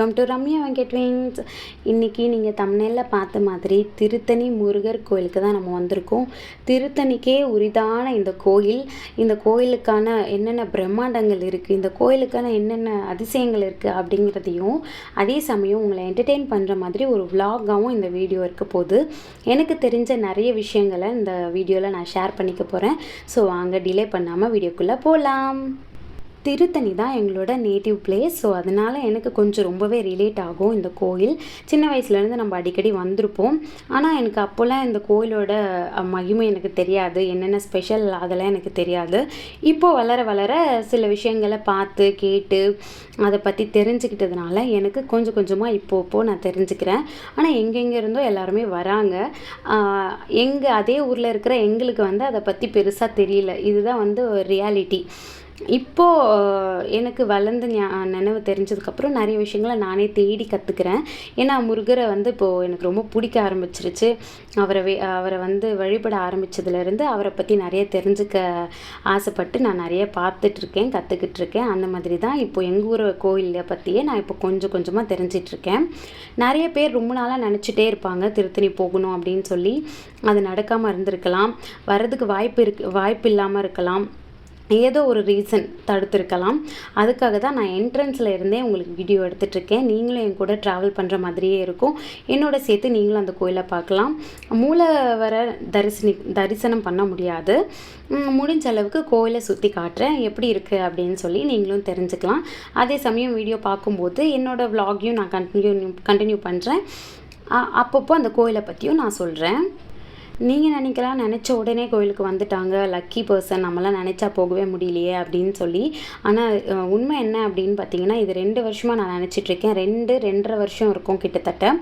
Welcome to Ramya Venkat wings இன்றைக்கி நீங்கள் தமிழில் பார்த்த மாதிரி திருத்தணி முருகர் கோயிலுக்கு தான் நம்ம வந்திருக்கோம். திருத்தணிக்கே உரிதான இந்த கோயில். இந்த கோயிலுக்கான என்னென்ன பிரம்மாண்டங்கள் இருக்குது இந்த கோயிலுக்கான என்னென்ன அதிசயங்கள் இருக்குது அப்படிங்கிறதையும் அதே சமயம் உங்களை என்டர்டெயின் பண்ணுற மாதிரி ஒரு விலாகாகவும் இந்த வீடியோ இருக்க போகுது. எனக்கு தெரிஞ்ச நிறைய விஷயங்களை இந்த வீடியோவில் நான் ஷேர் பண்ணிக்க போகிறேன் ஸோ வாங்க டிலே பண்ணாமல் வீடியோக்குள்ளே போகலாம் திருத்தணி தான் எங்களோட நேட்டிவ் பிளேஸ் ஸோ அதனால் எனக்கு கொஞ்சம் ரொம்பவே ரிலேட் ஆகும் இந்த கோயில். சின்ன வயசுலேருந்து நம்ம அடிக்கடி வந்திருப்போம். ஆனால் எனக்கு அப்போல்லாம் இந்த கோயிலோட மகிமை எனக்கு தெரியாது. என்னென்ன ஸ்பெஷல் அதெல்லாம் எனக்கு தெரியாது. இப்போ வளர வளர சில விஷயங்களை பார்த்து கேட்டு அதை பற்றி தெரிஞ்சுக்கிட்டதுனால எனக்கு கொஞ்சம் கொஞ்சமாக இப்போ இப்போ நான் தெரிஞ்சுக்கிறேன். ஆனால் எங்கெங்கே இருந்தோ எல்லாருமே வராங்க. எங்கள் அதே ஊரில் இருக்கிற எங்களுக்கு வந்து அதை பற்றி பெருசாக தெரியல. இதுதான் வந்து ரியாலிட்டி இப்போது எனக்கு வளர்ந்து நினைவு தெரிஞ்சதுக்கப்புறம் நிறைய விஷயங்களை நானே தேடி கற்றுக்கிறேன் ஏன்னா முருகரை வந்து இப்போது எனக்கு ரொம்ப பிடிக்க ஆரம்பிச்சிருச்சு. அவரை வே அவரை வந்து வழிபட ஆரம்பித்ததுலேருந்து அவரை பற்றி நிறைய தெரிஞ்சுக்க ஆசைப்பட்டு நான் நிறைய பார்த்துட்ருக்கேன் கற்றுக்கிட்டு இருக்கேன் அந்த மாதிரி தான் இப்போ எங்கள் ஊர் கோயிலை பற்றியே நான் இப்போ கொஞ்சம் கொஞ்சமாக தெரிஞ்சிட்ருக்கேன். நிறைய பேர் ரொம்ப நாளாக நினச்சிட்டே இருப்பாங்க திருத்தணி போகணும் அப்படின்னு சொல்லி. அது நடக்காமல் இருந்திருக்கலாம். வர்றதுக்கு வாய்ப்பு இருக்கு வாய்ப்பு இல்லாமல் இருக்கலாம். ஏதோ ஒரு ரீசன் தடுத்திருக்கலாம். அதுக்காக தான் நான் என்ட்ரன்ஸில் இருந்தே உங்களுக்கு வீடியோ எடுத்துகிட்ருக்கேன் நீங்களும் என் கூட ட்ராவல் பண்ணுற மாதிரியே இருக்கும். என்னோட சேர்த்து நீங்களும் அந்த கோயிலை பார்க்கலாம். மூலவர தரிசனி தரிசனம் பண்ண முடியாது. முடிஞ்ச அளவுக்கு கோயிலை சுற்றி காட்டுறேன். எப்படி இருக்குது அப்படின்னு சொல்லி நீங்களும் தெரிஞ்சுக்கலாம். அதே சமயம் வீடியோ பார்க்கும்போது என்னோடய vlog-யும் நான் கண்டினியூ கண்டினியூ பண்ணுறேன் அப்பப்போ அந்த கோயிலை பற்றியும் நான் சொல்கிறேன் நீங்கள் நினைக்கலாம் நினச்ச உடனே கோயிலுக்கு வந்துட்டாங்க லக்கி பர்சன் நம்மளாம் நினச்சா போகவே முடியலையே அப்படின்னு சொல்லி. ஆனால் உண்மை என்ன அப்படின்னு பார்த்தீங்கன்னா இது ரெண்டு வருஷமாக நான் நினச்சிட்ருக்கேன் ரெண்டு ரெண்டரை வருஷம் இருக்கும் கிட்டத்தட்ட.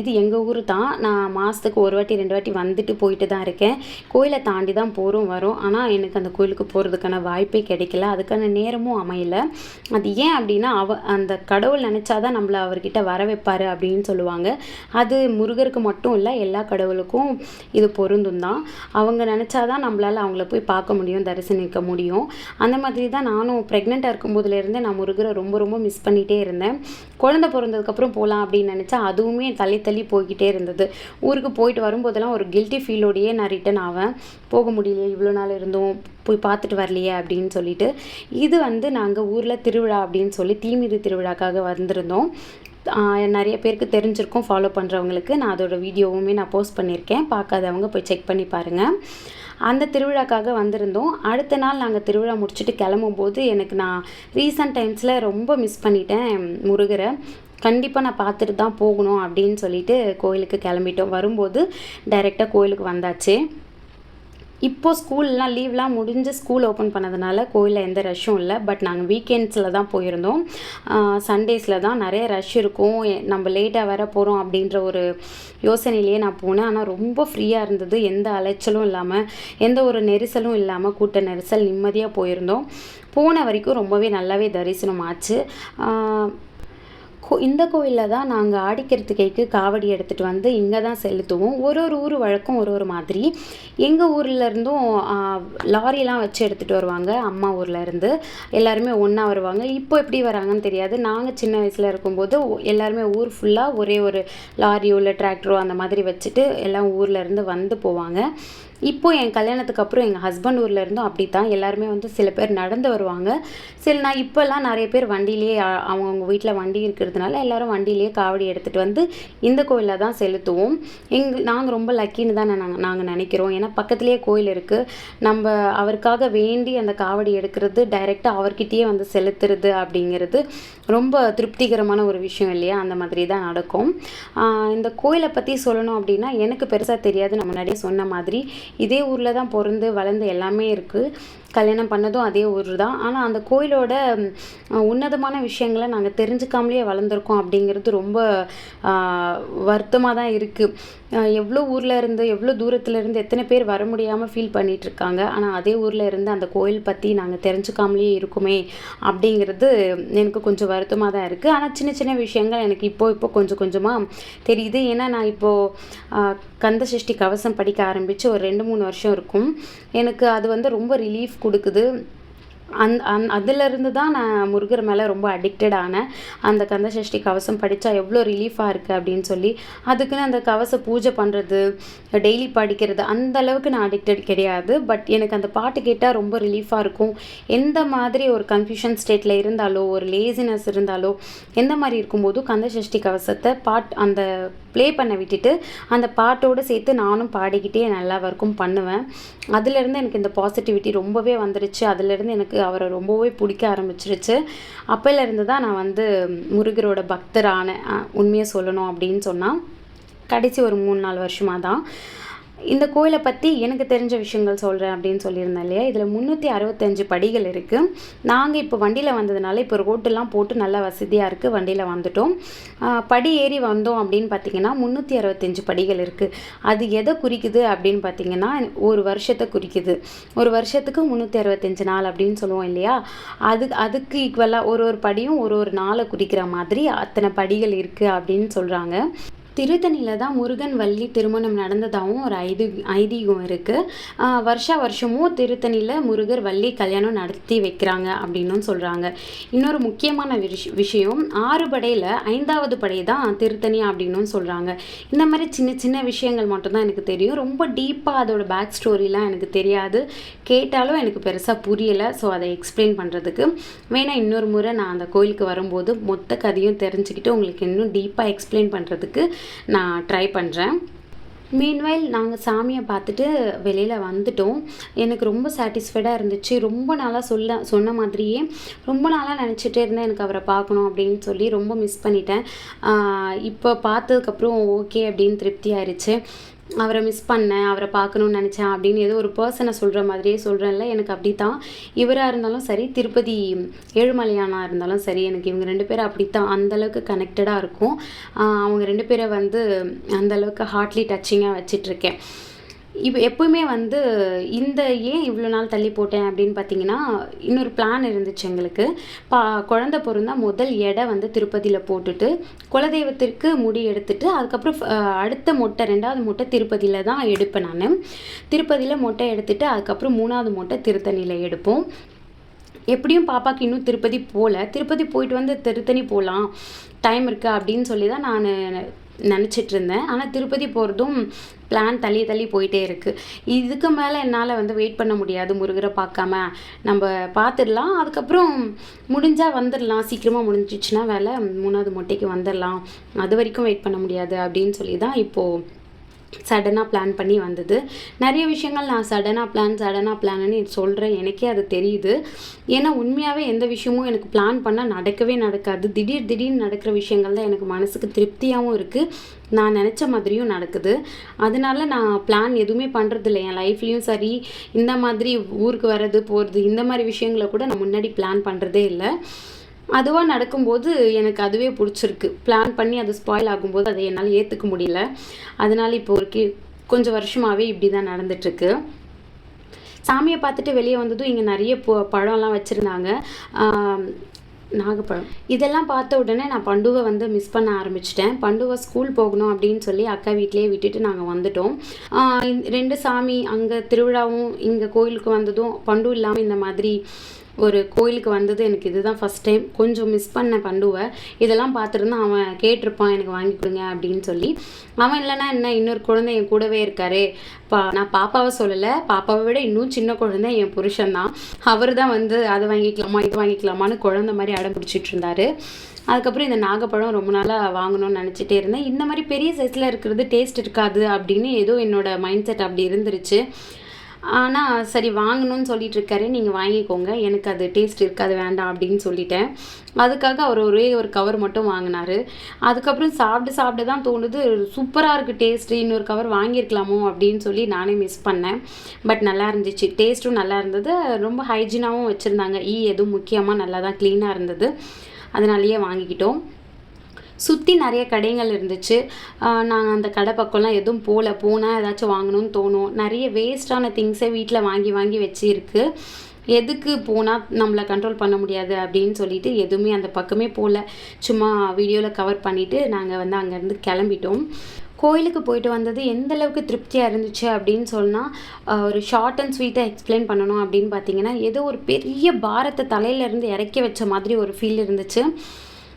இது எங்கள் ஊர் தான். நான் மாதத்துக்கு ஒரு வாட்டி ரெண்டு வாட்டி வந்துட்டு போயிட்டு தான் இருக்கேன். கோயிலை தாண்டி தான் போகிறோம் வரும். ஆனால் எனக்கு அந்த கோயிலுக்கு போகிறதுக்கான வாய்ப்பே கிடைக்கல. அதுக்கான நேரமும் அமையலை. அது ஏன் அப்படின்னா அவ அந்த கடவுள் நினச்சாதான் நம்மளை அவர்கிட்ட வர வைப்பார் அப்படின்னு சொல்லுவாங்க. அது முருகருக்கு மட்டும் இல்லை எல்லா கடவுளுக்கும் இது பொருந்தும் தான். அவங்க நினச்சாதான் நம்மளால் அவங்கள போய் பார்க்க முடியும் தரிசனிக்க முடியும். அந்த மாதிரி தான் நானும் ப்ரெக்னெண்ட்டாக இருக்கும்போதுலேருந்தே நான் முருகரை ரொம்ப ரொம்ப மிஸ் பண்ணிகிட்டே இருந்தேன். குழந்தை பிறந்ததுக்கப்புறம் போகலாம் அப்படின்னு நினச்சா அதுவுமே தள்ளி தள்ளி போய்கிட்டே இருந்தது. ஊருக்கு போயிட்டு வரும்போதெல்லாம் ஒரு கில்ட்டி ஃபீலோடையே நான் ரிட்டன் ஆவேன். போக முடியலையே இவ்வளோ நாள் இருந்தோம் போய் பார்த்துட்டு வரலையே அப்படின்னு சொல்லிட்டு. இது வந்து நாங்கள் ஊரில் திருவிழா அப்படின்னு சொல்லி தீமிதி திருவிழாக்காக வந்திருந்தோம். நிறைய பேருக்கு தெரிஞ்சிருக்கும் ஃபாலோ பண்ணுறவங்களுக்கு நான் அதோடய வீடியோவுமே நான் போஸ்ட் பண்ணியிருக்கேன். பார்க்காதவங்க போய் செக் பண்ணி பாருங்கள் அந்த திருவிழாக்காக வந்திருந்தோம். அடுத்த நாள் நாங்கள் திருவிழா முடிச்சுட்டு கிளம்பும்போது எனக்கு நான் ரீசன்ட் டைம்ஸில் ரொம்ப மிஸ் பண்ணிட்டேன் முருகரை. கண்டிப்பாக நான் பார்த்துட்டு தான் போகணும் அப்படின்னு சொல்லிட்டு கோயிலுக்கு கிளம்பிட்டோம். வரும்போது டைரெக்டாக கோயிலுக்கு வந்தாச்சு. இப்போ ஸ்கூல்லாம் லீவ்லாம் முடிஞ்சு ஸ்கூல் ஓப்பன் பண்ணதுனால கோயிலில் எந்த ரஷ்ஷும் இல்லை. பட் நாங்கள் வீக்கெண்ட்ஸில் தான் போயிருந்தோம். சண்டேஸில் தான் நிறைய ரஷ் இருக்கும். நம்ம லேட்டாக வர போகிறோம் அப்படின்ற ஒரு யோசனையிலேயே நான் போனேன். ஆனால் ரொம்ப ஃப்ரீயாக இருந்தது. எந்த அலைச்சலும் இல்லாமல் எந்த ஒரு நெரிசலும் இல்லாமல் கூட்ட நெரிசல் நிம்மதியாக போயிருந்தோம். போன வரைக்கும் ரொம்பவே நல்லாவே தரிசனம் ஆச்சு. இந்த கோயிலில் தான் நாங்கள் ஆடிக்கிறதுக்கைக்கு காவடி எடுத்துகிட்டு வந்து இங்கே தான் செலுத்துவோம். ஒரு ஒரு ஊர் வழக்கம் ஒரு ஒரு மாதிரி. எங்கள் ஊர்லேருந்தும் லாரிலாம் வச்சு எடுத்துகிட்டு வருவாங்க அம்மா ஊர்லேருந்து எல்லாருமே ஒன்றா வருவாங்க. இப்போ எப்படி வராங்கன்னு தெரியாது. நாங்கள் சின்ன வயசில் இருக்கும்போது எல்லாருமே ஊர் ஃபுல்லாக ஒரே ஒரு லாரியோ இல்லை டிராக்டரோ அந்த மாதிரி வச்சுட்டு எல்லாம் ஊர்லேருந்து வந்து போவாங்க. இப்போ என் கல்யாணத்துக்கு அப்புறம் எங்கள் ஹஸ்பண்ட் ஊரில் இருந்தும் அப்படி தான் எல்லாருமே வந்து சில பேர் நடந்து வருவாங்க. சில நான் இப்போல்லாம் நிறைய பேர் வண்டியிலேயே அவங்கவுங்க வீட்டில் வண்டி இருக்கிறதுனால எல்லாரும் வண்டியிலேயே காவடி எடுத்துகிட்டு வந்து இந்த கோயிலில் தான் செலுத்துவோம். எங் நாங்கள் ரொம்ப லக்கின்னு தான் நாங்கள் நாங்கள் நினைக்கிறோம். ஏன்னா பக்கத்துலேயே கோயில் இருக்குது நம்ம அவருக்காக வேண்டி அந்த காவடி எடுக்கிறது டைரெக்டாக அவர்கிட்டயே வந்து செலுத்துறது அப்படிங்கிறது ரொம்ப திருப்திகரமான ஒரு விஷயம் இல்லையா? அந்த மாதிரி தான் நடக்கும். இந்த கோயிலை பற்றி சொல்லணும் அப்படின்னா எனக்கு பெருசாக தெரியாது. நான் முன்னாடியே சொன்ன மாதிரி இதே ஊரில் தான் பிறந்து வளர்ந்து எல்லாமே இருக்குது கல்யாணம் பண்ணதும் அதே ஊர் தான். ஆனால் அந்த கோயிலோட உன்னதமான விஷயங்களை நாங்கள் தெரிஞ்சுக்காமலேயே வளர்ந்துருக்கோம் அப்படிங்கிறது ரொம்ப வருத்தமாக தான் இருக்குது எவ்வளோ ஊரில் இருந்து எவ்வளோ தூரத்தில் இருந்து எத்தனை பேர் வர முடியாமல் ஃபீல் பண்ணிகிட்டு இருக்காங்க. ஆனால் அதே ஊரில் இருந்து அந்த கோயில் பற்றி நாங்கள் தெரிஞ்சுக்காமலேயே இருக்குமே அப்படிங்கிறது எனக்கு கொஞ்சம் வருத்தமாக தான் இருக்குது ஆனால் சின்ன சின்ன விஷயங்கள் எனக்கு இப்போ இப்போ கொஞ்சம் கொஞ்சமாக தெரியுது. ஏன்னா நான் இப்போது கந்த சஷ்டி கவசம் படிக்க ஆரம்பித்து ஒரு ரெண்டு மூணு வருஷம் இருக்கும். எனக்கு அது வந்து ரொம்ப ரிலீஃப் கொடுக்குது. அந் அந் அதுலேருந்து தான் நான் முருகர் மேலே ரொம்ப அடிக்டட் ஆனேன். அந்த கந்த சஷ்டி கவசம் படித்தா எவ்வளோ ரிலீஃபாக இருக்குது அப்படின்னு சொல்லி அதுக்குன்னு அந்த கவச பூஜை பண்ணுறது டெய்லி படிக்கிறது அந்த அளவுக்கு நான் அடிக்டட் கிடையாது. பட் எனக்கு அந்த பாட்டு கேட்டால் ரொம்ப ரிலீஃபாக இருக்கும். எந்த மாதிரி ஒரு கன்ஃபியூஷன் ஸ்டேட்டில் இருந்தாலோ ஒரு லேசினஸ் இருந்தாலோ எந்த மாதிரி இருக்கும்போதும் கந்த சஷ்டி கவசத்தை பாட் அந்த ப்ளே பண்ண விட்டுட்டு அந்த பாட்டோடு சேர்த்து நானும் பாடிக்கிட்டே நல்லா ஒர்க்கும் பண்ணுவேன். அதுலேருந்து எனக்கு இந்த பாசிட்டிவிட்டி ரொம்பவே வந்துருச்சு. அதுலேருந்து எனக்கு அவரை ரொம்பவே பிடிக்க ஆரம்பிச்சிருச்சு. அப்போலேருந்து தான் நான் வந்து முருகரோட பக்தரான உண்மையை சொல்லணும் அப்படின்னு சொன்னால் கடைசி ஒரு மூணு நாலு வருஷமாக தான். இந்த கோயிலை பற்றி எனக்கு தெரிஞ்ச விஷயங்கள் சொல்கிறேன் அப்படின்னு சொல்லியிருந்தேன் இல்லையா? இதில் முந்நூற்றி அறுபத்தஞ்சு படிகள் இருக்குது நாங்கள் இப்போ வண்டியில் வந்ததுனால இப்போ ரோட்டெல்லாம் போட்டு நல்லா வசதியாக இருக்குது வண்டியில் வந்துட்டோம். படி ஏறி வந்தோம் அப்படின்னு பார்த்தீங்கன்னா முந்நூற்றி அறுபத்தஞ்சு படிகள் இருக்குது அது எதை குறிக்குது அப்படின்னு பார்த்தீங்கன்னா ஒரு வருஷத்தை குறிக்குது. ஒரு வருஷத்துக்கு முந்நூற்றி அறுபத்தஞ்சு நாள் அப்படின்னு சொல்லுவோம் இல்லையா? அது அதுக்கு ஈக்குவலாக ஒரு ஒரு படியும் ஒரு ஒரு நாளை குறிக்கிற மாதிரி அத்தனை படிகள் இருக்குது அப்படின்னு சொல்கிறாங்க திருத்தணியில் தான் முருகன் வள்ளி திருமணம் நடந்ததாகவும் ஒரு ஐதி ஐதீகம் இருக்குது வருஷா வருஷமும் திருத்தணியில் முருகர் வள்ளி கல்யாணம் நடத்தி வைக்கிறாங்க அப்படின்னும் சொல்கிறாங்க இன்னொரு முக்கியமான விஷ் விஷயம் ஆறு படையில் ஐந்தாவது படை தான் திருத்தணி அப்படின்னும் சொல்கிறாங்க இந்த மாதிரி சின்ன சின்ன விஷயங்கள் மட்டும்தான் எனக்கு தெரியும். ரொம்ப டீப்பாக அதோட பேக் ஸ்டோரிலாம் எனக்கு தெரியாது. கேட்டாலும் எனக்கு பெருசாக புரியலை. ஸோ அதை எக்ஸ்பிளைன் பண்ணுறதுக்கு வேணால் இன்னொரு முறை நான் அந்த கோயிலுக்கு வரும்போது மொத்த கதையும் தெரிஞ்சுக்கிட்டு உங்களுக்கு இன்னும் டீப்பாக எக்ஸ்பிளைன் பண்ணுறதுக்கு நான் ட்ரை பண்ணுறேன் மீன்வைல் நாங்கள் சாமியை பார்த்துட்டு வெளியில் வந்துட்டோம். எனக்கு ரொம்ப சாட்டிஸ்ஃபைடாக இருந்துச்சு. ரொம்ப நாளாக சொல்ல சொன்ன மாதிரியே ரொம்ப நாளாக நினச்சிட்டே இருந்தேன் எனக்கு அவரை பார்க்கணும் அப்படின்னு சொல்லி ரொம்ப மிஸ் பண்ணிட்டேன். இப்போ பார்த்ததுக்கப்புறம் ஓகே அப்படின்னு திருப்தி ஆயிடுச்சு அவரை மிஸ் பண்ணேன் அவரை பார்க்கணும்னு நினச்சேன் அப்படின்னு ஏதோ ஒரு பர்சனை சொல்கிற மாதிரியே சொல்கிறேன்ல எனக்கு அப்படி தான் இவராக இருந்தாலும் சரி திருப்பதி ஏழுமலையானா இருந்தாலும் சரி எனக்கு இவங்க ரெண்டு பேரும் அப்படி தான் அந்தளவுக்கு கனெக்டடாக இருக்கும். அவங்க ரெண்டு பேரை வந்து அந்தளவுக்கு ஹார்ட்லி டச்சிங்காக வச்சிட்ருக்கேன் இப்போ எப்போவுமே வந்து இந்த ஏன் இவ்வளோ நாள் தள்ளி போட்டேன் அப்படின்னு பார்த்தீங்கன்னா இன்னொரு பிளான் இருந்துச்சு எங்களுக்கு. பா குழந்த பிறந்தா முதல் எடை வந்து திருப்பதியில் போட்டுட்டு குலதெய்வத்திற்கு முடி எடுத்துட்டு அதுக்கப்புறம் அடுத்த மொட்டை ரெண்டாவது மொட்டை திருப்பதியில் தான் எடுப்பேன் நான். திருப்பதியில் மொட்டை எடுத்துட்டு அதுக்கப்புறம் மூணாவது மொட்டை திருத்தணியில் எடுப்போம். எப்படியும் பாப்பாவுக்கு இன்னும் திருப்பதி போகல திருப்பதி போயிட்டு வந்து திருத்தணி போகலாம் டைம் இருக்குது அப்படின்னு சொல்லி தான் நான் நினச்சிட்டு இருந்தேன். ஆனால் திருப்பதி போகிறதும் பிளான் தள்ளி தள்ளி போயிட்டே இருக்குது இதுக்கு மேலே என்னால் வந்து வெயிட் பண்ண முடியாது. முருகரை பார்க்காம நம்ம பார்த்துடலாம். அதுக்கப்புறம் முடிஞ்சால் வந்துடலாம். சீக்கிரமாக முடிஞ்சிச்சுன்னா வேலை மூணாவது மொட்டைக்கு வந்துடலாம். அது வரைக்கும் வெயிட் பண்ண முடியாது அப்படின்னு சொல்லி தான் இப்போது சடனாக பிளான் பண்ணி வந்தது. நிறைய விஷயங்கள் நான் சடனாக பிளான் சடனாக பிளான்னு சொல்கிறேன் எனக்கே அது தெரியுது. ஏன்னா உண்மையாகவே எந்த விஷயமும் எனக்கு பிளான் பண்ணால் நடக்கவே நடக்காது. திடீர் திடீர்னு நடக்கிற விஷயங்கள் தான் எனக்கு மனசுக்கு திருப்தியாகவும் இருக்குது நான் நினச்ச மாதிரியும் நடக்குது. அதனால நான் பிளான் எதுவுமே பண்ணுறதில்ல என் லைஃப்லேயும் சரி இந்த மாதிரி ஊருக்கு வர்றது போகிறது இந்த மாதிரி விஷயங்களை கூட நான் முன்னாடி பிளான் பண்ணுறதே இல்லை. அதுவாக நடக்கும்போது எனக்கு அதுவே பிடிச்சிருக்கு. பிளான் பண்ணி அது ஸ்பாயில் ஆகும்போது அதை என்னால் ஏற்றுக்க முடியல. அதனால் இப்போ ஒரு கொஞ்சம் வருஷமாகவே இப்படி தான் நடந்துட்டுருக்கு. சாமியை பார்த்துட்டு வெளியே வந்ததும் இங்கே நிறைய பழம்லாம் வச்சுருந்தாங்க. நாகப்பழம். இதெல்லாம் பார்த்த உடனே நான் பண்டுவை வந்து மிஸ் பண்ண ஆரம்பிச்சிட்டேன். பண்டுவை ஸ்கூல் போகணும் அப்படின்னு சொல்லி அக்கா வீட்லேயே விட்டுட்டு நாங்கள் வந்துட்டோம். ரெண்டு சாமி அங்கே திருவிழாவும் இங்கே கோயிலுக்கு வந்ததும் பண்டு இல்லாமல் இந்த மாதிரி ஒரு கோயிலுக்கு வந்தது எனக்கு இதுதான் ஃபஸ்ட் டைம் கொஞ்சம் மிஸ் பண்ண பண்டுவை. இதெல்லாம் பார்த்துருந்தா அவன் கேட்டிருப்பான் எனக்கு வாங்கி கொடுங்க அப்படின்னு சொல்லி. அவன் இல்லைன்னா என்ன இன்னொரு குழந்தை என் கூடவே இருக்காரு. பா நான் பாப்பாவை சொல்லலை. பாப்பாவை விட இன்னும் சின்ன குழந்தை என் புருஷன் தான் அவர் தான் வந்து அதை வாங்கிக்கலாமா இது வாங்கிக்கலாமான்னு குழந்த மாதிரி அடம் பிடிச்சிட்டு இருந்தாரு. அதுக்கப்புறம் இந்த நாகப்பழம் ரொம்ப நாளாக வாங்கணும்னு நினச்சிட்டே இருந்தேன். இந்த மாதிரி பெரிய சைஸில் இருக்கிறது டேஸ்ட் இருக்காது அப்படின்னு ஏதோ என்னோடய மைண்ட் செட் அப்படி இருந்துருச்சு. ஆனால் சரி வாங்கணும்னு சொல்லிட்டு இருக்காரு நீங்கள் வாங்கிக்கோங்க. எனக்கு அது டேஸ்ட் இருக்காது வேண்டாம் அப்படின்னு சொல்லிட்டேன். அதுக்காக அவர் ஒரே ஒரு கவர் மட்டும் வாங்கினார். அதுக்கப்புறம் சாப்பிட்டு சாப்பிட்டு தான் தோணுது. சூப்பராக இருக்குது டேஸ்ட்டு இன்னொரு கவர் வாங்கியிருக்கலாமோ அப்படின்னு சொல்லி நானே மிஸ் பண்ணேன். பட் நல்லா இருந்துச்சு. டேஸ்ட்டும் நல்லா இருந்தது. ரொம்ப ஹைஜீனாகவும் வச்சுருந்தாங்க. ஈ எதுவும் முக்கியமாக நல்லா தான் க்ளீனாக இருந்தது. அதனாலேயே வாங்கிக்கிட்டோம். சுற்றி நிறைய கடைகள் இருந்துச்சு. நாங்கள் அந்த கடை பக்கம்லாம் எதுவும் போகல போனால் ஏதாச்சும் வாங்கணும்னு தோணும். நிறைய வேஸ்ட்டான திங்ஸை வீட்டில் வாங்கி வாங்கி வச்சுருக்கு. எதுக்கு போனால் நம்மளை கண்ட்ரோல் பண்ண முடியாது அப்படின்னு சொல்லிட்டு எதுவுமே அந்த பக்கமே போகல சும்மா வீடியோவில் கவர் பண்ணிவிட்டு நாங்கள் வந்து அங்கேருந்து கிளம்பிட்டோம். கோயிலுக்கு போயிட்டு வந்தது எந்த அளவுக்கு திருப்தியாக இருந்துச்சு அப்படின்னு சொன்னால் ஒரு ஷார்ட் அண்ட் ஸ்வீட்டாக எக்ஸ்பிளைன் பண்ணணும் அப்படின்னு பார்த்தீங்கன்னா ஏதோ ஒரு பெரிய பாரத்தை தலையிலேருந்து இறக்கி வச்ச மாதிரி ஒரு ஃபீல் இருந்துச்சு.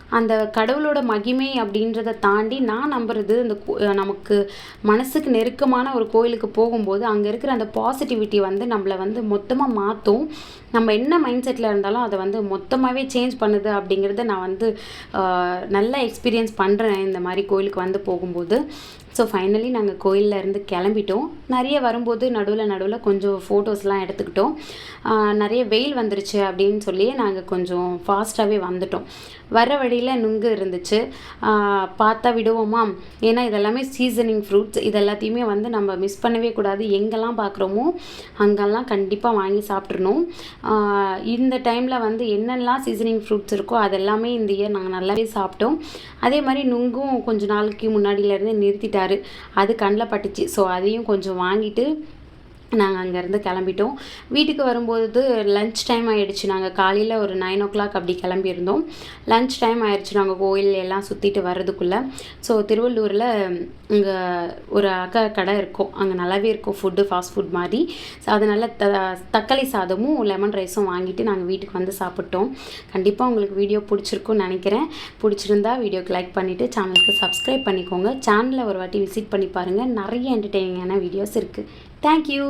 அந்த கடவுளோட மகிமை அப்படின்றத தாண்டி நான் நம்புறது இந்த கோ- நமக்கு மனசுக்கு நெருக்கமான ஒரு கோயிலுக்கு போகும்போது அங்கே இருக்கிற அந்த பாசிட்டிவிட்டி வந்து நம்மளை வந்து மொத்தமாக மாற்றும் நம்ம என்ன மைண்ட் செட்டில் இருந்தாலும் அதை வந்து மொத்தமாகவே சேஞ்ச் பண்ணுது அப்படிங்கிறத நான் வந்து நல்ல நல்லா எக்ஸ்பீரியன்ஸ் பண்ணுறேன் இந்த மாதிரி கோயிலுக்கு வந்து போகும்போது. ஸோ ஃபைனலி நாங்கள் கோயிலில் இருந்து கிளம்பிட்டோம். நிறைய வரும்போது நடுவில் நடுவில் கொஞ்சம் ஃபோட்டோஸ்லாம் எடுத்துக்கிட்டோம். நிறைய வெயில் வந்துருச்சு அப்படின்னு சொல்லி நாங்கள் கொஞ்சம் ஃபாஸ்ட்டாகவே வந்துட்டோம். வர வழியில் நுங்கு இருந்துச்சு. பார்த்தா விடுவோமா ஏன்னா இதெல்லாமே சீசனிங் ஃப்ரூட்ஸ் இது எல்லாத்தையுமே வந்து நம்ம மிஸ் பண்ணவே கூடாது. எங்கெல்லாம் பார்க்குறோமோ அங்கெல்லாம் கண்டிப்பாக வாங்கி சாப்பிட்றணும் இந்த டைமில் வந்து என்னெல்லாம் சீசனிங் ஃப்ரூட்ஸ் இருக்கோ அதெல்லாமே இந்த இயர் நாங்கள் நல்லாவே சாப்பிட்டோம். அதே மாதிரி நுங்கும் கொஞ்ச நாளைக்கு முன்னாடியிலேருந்து நிறுத்திட்டார் அது கண்ணில் பட்டுச்சு. ஸோ அதையும் கொஞ்சம் வாங்கிட்டு நாங்கள் அங்கேருந்து கிளம்பிட்டோம். வீட்டுக்கு வரும்போது லஞ்ச் டைம் ஆகிடுச்சு நாங்கள் காலையில் ஒரு நைன் ஓ கிளாக் அப்படி கிளம்பியிருந்தோம். லஞ்ச் டைம் ஆயிடுச்சு. நாங்கள் கோயில் எல்லாம் சுற்றிட்டு வர்றதுக்குள்ளே. ஸோ திருவள்ளூரில் இங்கே ஒரு அக்கா கடை இருக்கும். அங்கே நல்லாவே இருக்கும் ஃபுட்டு ஃபாஸ்ட் ஃபுட் மாதிரி. ஸோ அதனால் த தக்காளி சாதமும் லெமன் ரைஸும் வாங்கிட்டு நாங்கள் வீட்டுக்கு வந்து சாப்பிட்டோம். கண்டிப்பாக உங்களுக்கு வீடியோ பிடிச்சிருக்கும்னு நினைக்கிறேன். பிடிச்சிருந்தா வீடியோக்கு லைக் பண்ணிவிட்டு சேனலுக்கு சப்ஸ்கிரைப் பண்ணிக்கோங்க. சேனலை ஒரு வாட்டி விசிட் பண்ணி பாருங்கள் நிறைய என்டர்டெய்னிங்கான வீடியோஸ் இருக்குது தேங்க்யூ